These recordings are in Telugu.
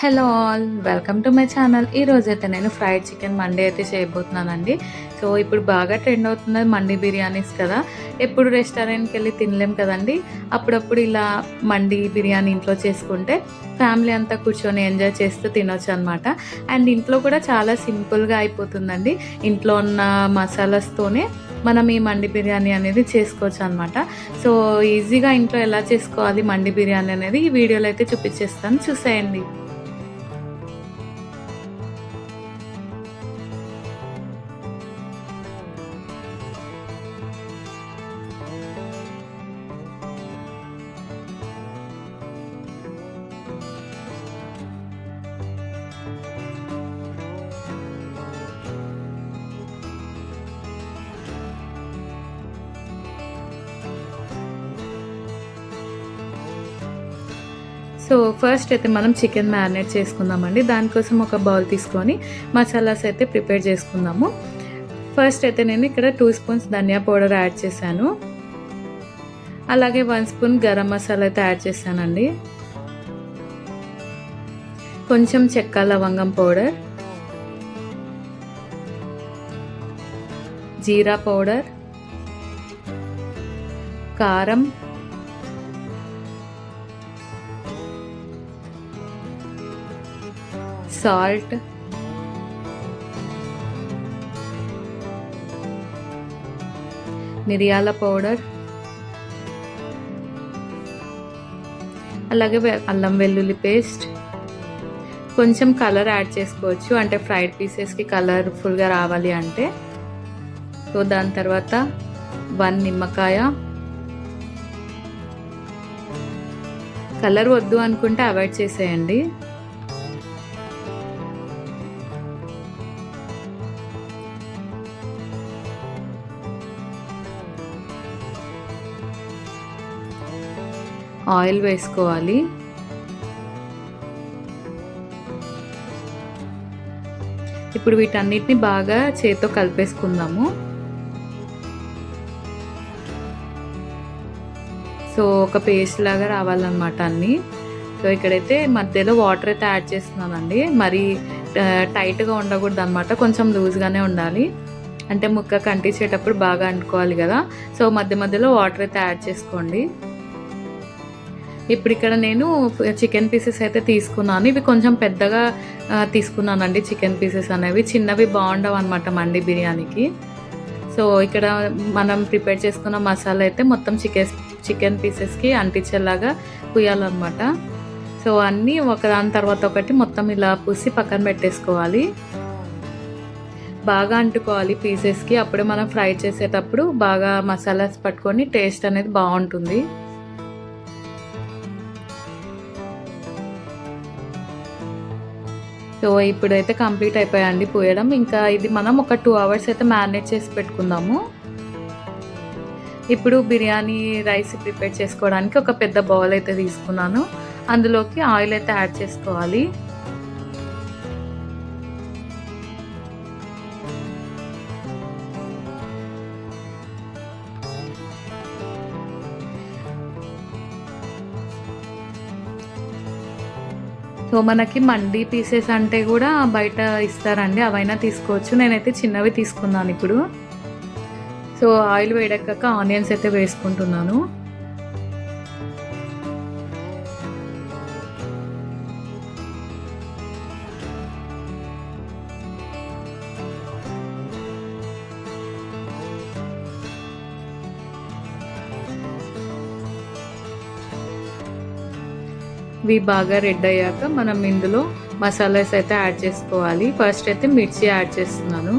Hello all welcome to my channel. ఈ అయితే నేను ఫ్రైడ్ చికెన్ మండీ అయితే చేయబోతున్నానండి. సో ఇప్పుడు బాగా ట్రెండ్ అవుతుంది మండీ బిర్యానీస్ కదా. ఎప్పుడు రెస్టారెంట్కి వెళ్ళి తినలేం కదండి. అప్పుడప్పుడు ఇలా మండీ బిర్యానీ ఇంట్లో చేసుకుంటే ఫ్యామిలీ అంతా కూర్చొని ఎంజాయ్ చేస్తూ తినొచ్చు అనమాట అండ్ ఇంట్లో కూడా చాలా సింపుల్గా అయిపోతుందండి. ఇంట్లో ఉన్న మసాలాస్తోనే మనం ఈ మండి బిర్యానీ అనేది చేసుకోవచ్చు అనమాట సో ఈజీగా ఇంట్లో ఎలా చేసుకోవాలి మండి బిర్యానీ అనేది ఈ వీడియోలో అయితే చూపించేస్తాను. చూసేయండి. సో ఫస్ట్ అయితే మనం చికెన్ మ్యారినేట్ చేసుకుందామండి. దానికోసం ఒక బౌల్ తీసుకొని మసాలాస్ అయితే ప్రిపేర్ చేసుకుందాము. ఫస్ట్ అయితే నేను ఇక్కడ టూ స్పూన్స్ ధనియా పౌడర్ యాడ్ చేశాను. అలాగే వన్ స్పూన్ గరం మసాలా అయితే యాడ్ చేశానండి. కొంచెం చెక్క లవంగం పౌడర్. జీరా పౌడర్. కారం. సాల్ట్. మిరియాల పౌడర్. అలాగే వె- అల్లం వెల్లుల్లి పేస్ట్. కొంచెం కలర్ యాడ్ చేసుకోవచ్చు. అంటే ఫ్రైడ్ పీసెస్కి కలర్ఫుల్గా రావాలి అంటే. సో దాని తర్వాత వన్ నిమ్మకాయ. కలర్ వద్దు అనుకుంటే అవాయిడ్ చేసేయండి. ఆయిల్ వేసుకోవాలి. ఇప్పుడు వీటన్నిటిని బాగా చేతితో కలిపేసుకుందాము. సో ఒక పేస్ట్ లాగా రావాలన్నమాట అన్ని. సో ఇక్కడైతే మధ్యలో వాటర్ అయితే యాడ్ చేస్తున్నానండి. మరి టైట్గా ఉండకూడదు అనమాట కొంచెం లూజ్గానే ఉండాలి. అంటే ముక్క కంటించేటప్పుడు బాగా అంటుకోవాలి కదా. సో మధ్య మధ్యలో వాటర్ అయితే యాడ్ చేసుకోండి. ఇప్పుడు ఇక్కడ నేను చికెన్ పీసెస్ అయితే తీసుకున్నాను. ఇవి కొంచెం పెద్దగా తీసుకున్నానండి చికెన్ పీసెస్ అనేవి. చిన్నవి బాగుండవు అనమాట మండి బిర్యానీకి. సో ఇక్కడ మనం ప్రిపేర్ చేసుకున్న మసాలా అయితే మొత్తం చికెన్ చికెన్ పీసెస్కి అంటించేలాగా పుయ్యాలన్నమాట. సో అన్నీ ఒకదాని తర్వాత ఒకటి మొత్తం ఇలా పూసి పక్కన పెట్టేసుకోవాలి. బాగా అంటుకోవాలి పీసెస్కి. అప్పుడే మనం ఫ్రై చేసేటప్పుడు బాగా మసాలాస్ పట్టుకొని టేస్ట్ అనేది బాగుంటుంది. సో ఇప్పుడైతే కంప్లీట్ అయిపోయాయండి పోయడం. ఇంకా ఇది మనం ఒక టూ అవర్స్ అయితే మ్యారినేట్ చేసి పెట్టుకుందాము. ఇప్పుడు బిర్యానీ రైస్ ప్రిపేర్ చేసుకోవడానికి ఒక పెద్ద బౌల్ అయితే తీసుకున్నాను. అందులోకి ఆయిల్ అయితే యాడ్ చేసుకోవాలి. సో మనకి మండీ పీసెస్ అంటే కూడా బయట ఇస్తారండి అవైనా తీసుకోవచ్చు. నేనైతే చిన్నవి తీసుకున్నాను ఇప్పుడు. సో ఆయిల్ వేడెక్కాక ఆనియన్స్ అయితే వేసుకుంటున్నాను. ఇవి బాగా రెడ్ అయ్యాక మనం ఇందులో మసాలాస్ అయితే యాడ్ చేసుకోవాలి. ఫస్ట్ అయితే మిర్చి యాడ్ చేస్తున్నాను.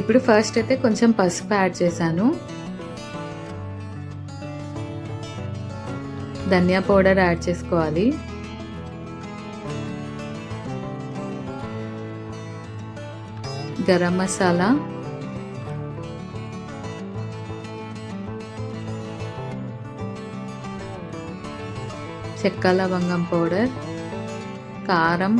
ఇప్పుడు ఫస్ట్ అయితే కొంచెం పసుపు యాడ్ చేశాను. ధనియా పౌడర్ యాడ్ చేసుకోవాలి. గరం మసాలా చెక్క లవంగం పౌడర్ కారం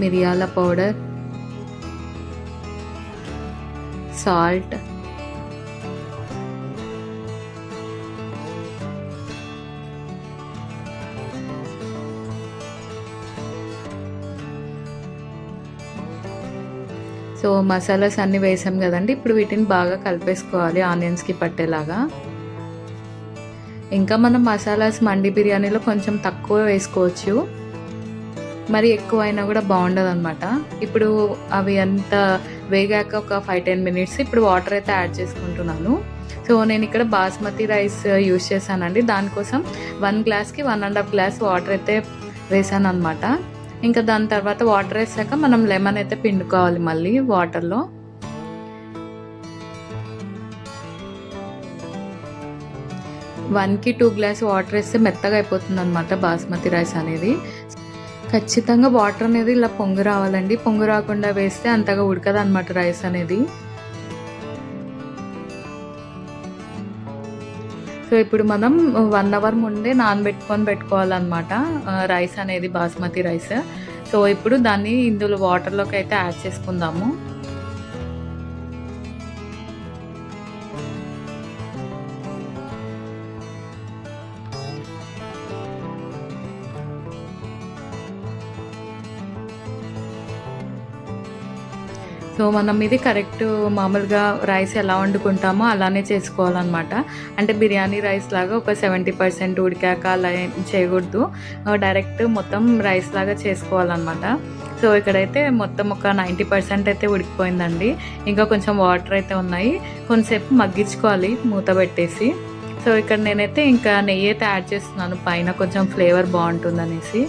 మిరియాల పౌడర్ సాల్ట్ సో మసాలాస్ అన్నీ వేసాం కదండి. ఇప్పుడు వీటిని బాగా కలిపేసుకోవాలి ఆనియన్స్కి పట్టేలాగా. ఇంకా మనం మసాలాస్ మండి బిర్యానీలో కొంచెం తక్కువ వేసుకోవచ్చు. మరి ఎక్కువ అయినా కూడా బాగుండదు అనమాట ఇప్పుడు అవి అంత వేగాక ఒక ఫైవ్ టెన్ మినిట్స్ ఇప్పుడు వాటర్ అయితే యాడ్ చేసుకుంటున్నాను. సో నేను ఇక్కడ బాస్మతి రైస్ యూస్ చేశానండి. దానికోసం వన్ గ్లాస్కి one and half glass water అయితే వేసాను అనమాట ఇంకా దాని తర్వాత వాటర్ వేసాక మనం లెమన్ అయితే పిండుకోవాలి మళ్ళీ వాటర్లో. వన్కి టూ గ్లాస్ వాటర్ వేస్తే మెత్తగా అయిపోతుంది అనమాట బాస్మతి రైస్ అనేది. ఖచ్చితంగా వాటర్ అనేది ఇలా పొంగు రావాలండి. పొంగు రాకుండా వేస్తే అంతగా ఉడకదు అనమాట రైస్ అనేది. సో ఇప్పుడు మనం వన్ అవర్ ముందే నానబెట్టుకొని పెట్టుకోవాలన్నమాట రైస్ అనేది బాస్మతి రైస్. సో ఇప్పుడు దాన్ని ఇందులో వాటర్లోకి అయితే యాడ్ చేసుకుందాము. సో మనం ఇది కరెక్ట్ మామూలుగా రైస్ ఎలా వండుకుంటామో అలానే చేసుకోవాలన్నమాట. అంటే బిర్యానీ రైస్ లాగా ఒక సెవెంటీ పర్సెంట్ ఉడికాక అలా చేయకూడదు. డైరెక్ట్ మొత్తం రైస్ లాగా చేసుకోవాలన్నమాట. సో ఇక్కడైతే మొత్తం ఒక నైంటీ పర్సెంట్ అయితే ఉడికిపోయిందండి. ఇంకా కొంచెం వాటర్ అయితే ఉన్నాయి. కొంతసేపు మగ్గించుకోవాలి మూత పెట్టేసి. సో ఇక్కడ నేనైతే ఇంకా నెయ్యి అయితే యాడ్ చేస్తున్నాను. పైన కొంచెం ఫ్లేవర్ బాగుంటుందనేసి.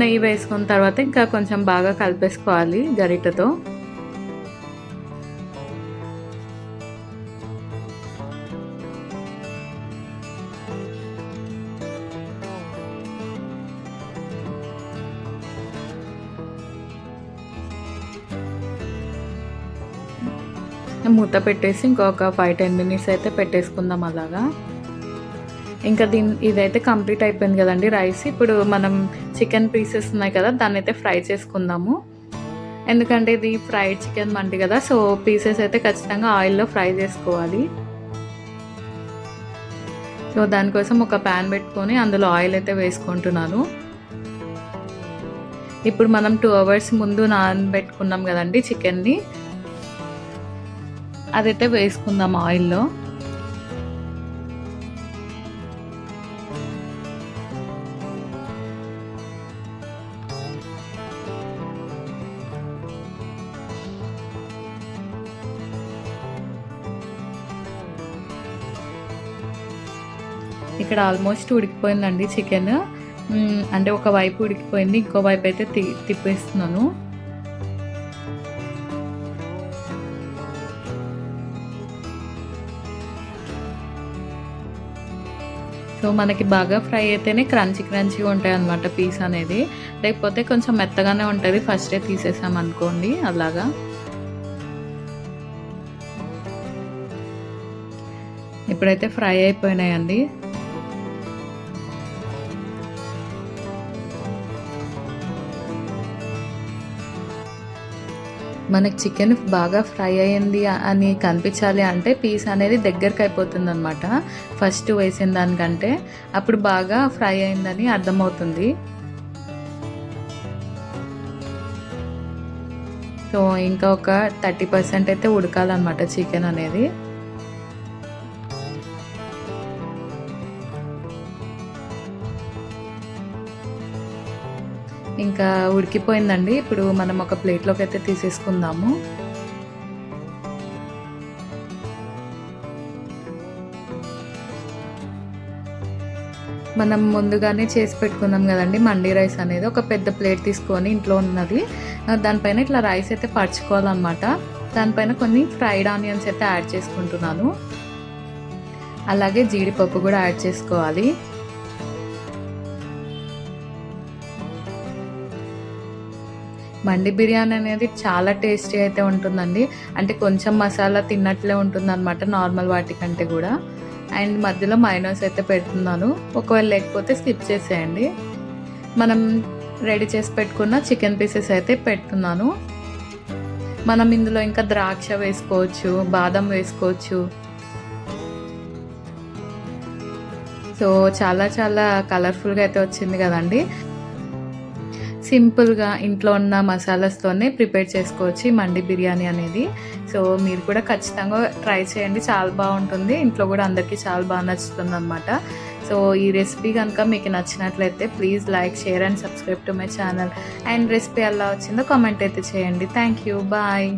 నెయ్యి వేసుకున్న తర్వాత ఇంకా కొంచెం బాగా కలిపేసుకోవాలి గరిటతో. మూత పెట్టేసి ఇంకొక ఫైవ్ టెన్ మినిట్స్ అయితే పెట్టేసుకుందాం అలాగా. ఇంకా దీని ఇదైతే కంప్లీట్ అయిపోయింది కదండి రైస్. ఇప్పుడు మనం చికెన్ పీసెస్ ఉన్నాయి కదా దాన్ని అయితే ఫ్రై చేసుకుందాము. ఎందుకంటే ఇది ఫ్రైడ్ చికెన్ మంటి కదా సో పీసెస్ అయితే ఖచ్చితంగా ఆయిల్లో ఫ్రై చేసుకోవాలి. సో దానికోసం ఒక ప్యాన్ పెట్టుకొని అందులో ఆయిల్ అయితే వేసుకుంటున్నాను. ఇప్పుడు మనం టూ అవర్స్ ముందు నానబెట్టుకున్నాం కదండి చికెన్ని. అదైతే వేసుకుందాం ఆయిల్లో. ఇక్కడ ఆల్మోస్ట్ ఉడికిపోయిందండి చికెన్. అంటే ఒక వైపు ఉడికిపోయింది ఇంకో వైపు అయితే తి తిప్పేస్తున్నాను. సో మనకి బాగా ఫ్రై అయితేనే క్రంచీ క్రంచీగా ఉంటాయి అనమాట పీస్ అనేది. లేకపోతే కొంచెం మెత్తగానే ఉంటుంది ఫస్టే తీసేసాం అనుకోండి అలాగా. ఇప్పుడైతే ఫ్రై అయిపోయినాయండి. మనకి చికెన్ బాగా ఫ్రై అయింది అని కనిపించాలి అంటే పీస్ అనేది దగ్గరికి అయిపోతుంది అనమాట ఫస్ట్ వేసిన దానికంటే అప్పుడు బాగా ఫ్రై అయిందని అర్థమవుతుంది. సో ఇంకా ఒక థర్టీ పర్సెంట్ అయితే ఉడకాలన్నమాట చికెన్ అనేది. ఇంకా ఉడికిపోయిందండి. ఇప్పుడు మనం ఒక ప్లేట్లోకి అయితే తీసేసుకుందాము. మనం ముందుగానే చేసి పెట్టుకున్నాం కదండి మండీ రైస్ అనేది. ఒక పెద్ద ప్లేట్ తీసుకొని ఇంట్లో ఉన్నది. దానిపైన ఇట్లా రైస్ అయితే పరచుకోవాలన్నమాట. దానిపైన కొన్ని ఫ్రైడ్ ఆనియన్స్ అయితే యాడ్ చేసుకుంటున్నాను. అలాగే జీడిపప్పు కూడా యాడ్ చేసుకోవాలి. మండి బిర్యానీ అనేది చాలా టేస్టీ అయితే ఉంటుందండి. అంటే కొంచెం మసాలా తిన్నట్లే ఉంటుంది అనమాట నార్మల్ వాటికంటే కూడా. అండ్ మధ్యలో మైనస్ అయితే పెడుతున్నాను. ఒకవేళ లేకపోతే స్కిప్ చేసేయండి. మనం రెడీ చేసి పెట్టుకున్న చికెన్ పీసెస్ అయితే పెడుతున్నాను. మనం ఇందులో ఇంకా ద్రాక్ష వేసుకోవచ్చు బాదం వేసుకోవచ్చు. సో చాలా చాలా కలర్ఫుల్గా అయితే వచ్చింది కదండి. సింపుల్గా ఇంట్లో ఉన్న మసాలాస్తోనే ప్రిపేర్ చేసుకోవచ్చు మండి బిర్యానీ అనేది. సో మీరు కూడా ఖచ్చితంగా ట్రై చేయండి. చాలా బాగుంటుంది. ఇంట్లో కూడా అందరికీ చాలా బాగా నచ్చుతుంది అనమాట సో ఈ రెసిపీ కనుక మీకు నచ్చినట్లయితే please like share and subscribe to my channel. And recipe ఎలా వచ్చిందో కామెంట్ అయితే చేయండి. Thank you. బాయ్.